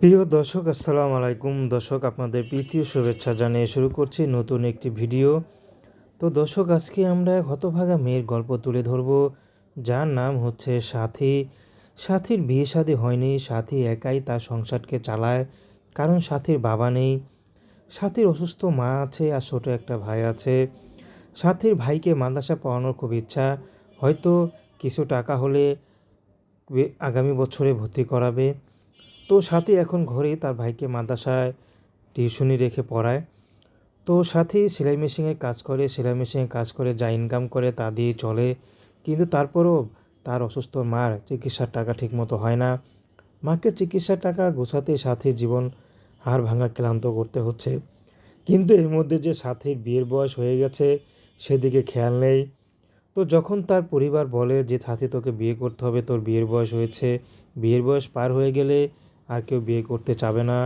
প্রিয় দর্শক, আসসালামু আলাইকুম। দর্শক, আপনাদের প্রীতীয় শুভেচ্ছা জানিয়ে শুরু করছি নতুন একটি ভিডিও। তো দর্শক, আজকে আমরা হতভাগা মেয়ের গল্প তুলে ধরব। যার নাম হচ্ছে সাথী। সাথীর বিয়ে শাদী হয়নি। সাথী একাই তার সংসারকে চালায়, কারণ সাথীর বাবা নেই। সাথীর অসুস্থ মা আছে আর ছোটো একটা ভাই আছে। সাথীর ভাইকে মাদ্রাসা পড়ানোর খুব ইচ্ছা। হয়তো কিছু টাকা হলে আগামী বছরে ভর্তি করাবে। তো সাথী এখন ঘরেই তার ভাইকে মাদ্রাসায় টিউশনি রেখে পড়ায়। তো সাথী সেলাই মেশিনের কাজ করে, সেলাই মেশিনের কাজ করে, যা ইনকাম করে তা দিয়ে চলে। কিন্তু তারপরও তার অসুস্থ মার চিকিৎসার টাকা ঠিকমতো হয় না। মাকে চিকিৎসার টাকা গোছাতে সাথীর জীবন হাড় ভাঙা ক্লান্ত করতে হচ্ছে। কিন্তু এর মধ্যে যে সাথীর বিয়ের বয়স হয়ে গেছে, সেদিকে খেয়াল নেই। তো যখন তার পরিবার বলে যে, সাথী, তোকে বিয়ে করতে হবে, তোর বিয়ের বয়স হয়েছে। বিয়ের বয়স পার হয়ে গেলে আর কেউ বিয়ে করতে চাবে না।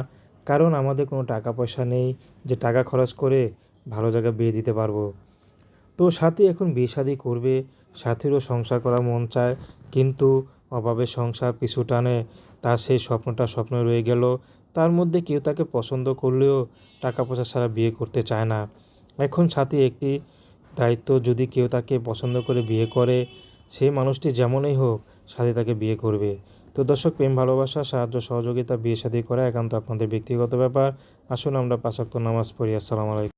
কারণ আমাদের কোনো টাকা পয়সা নেই যে টাকা খরচ করে ভালো জায়গায় বিয়ে দিতে পারব। তো সাথী এখন বিয়ে শাদি করবে, সাথীরও সংসার করার মন চায়, কিন্তু অভাবে সংসার পিছু টানে। তার সেই স্বপ্নটা স্বপ্ন রয়ে গেল। তার মধ্যে কেউ তাকে পছন্দ করলেও টাকা পয়সা ছাড়া বিয়ে করতে চায় না। এখন সাথী একটি দায়িত্ব, যদি কেউ তাকে পছন্দ করে বিয়ে করে, সেই মানুষটি যেমনই হোক সাথী তাকে বিয়ে করবে। তো দর্শক, প্রেম, ভালোবাসা, সাহায্য, সহযোগিতা, বিয়ে, শাদী করা একান্ত আপনাদের ব্যক্তিগত ব্যাপার। আসুন আমরা পাশাক্ত নামাজ পড়ি। আসসালামু আলাইকুম।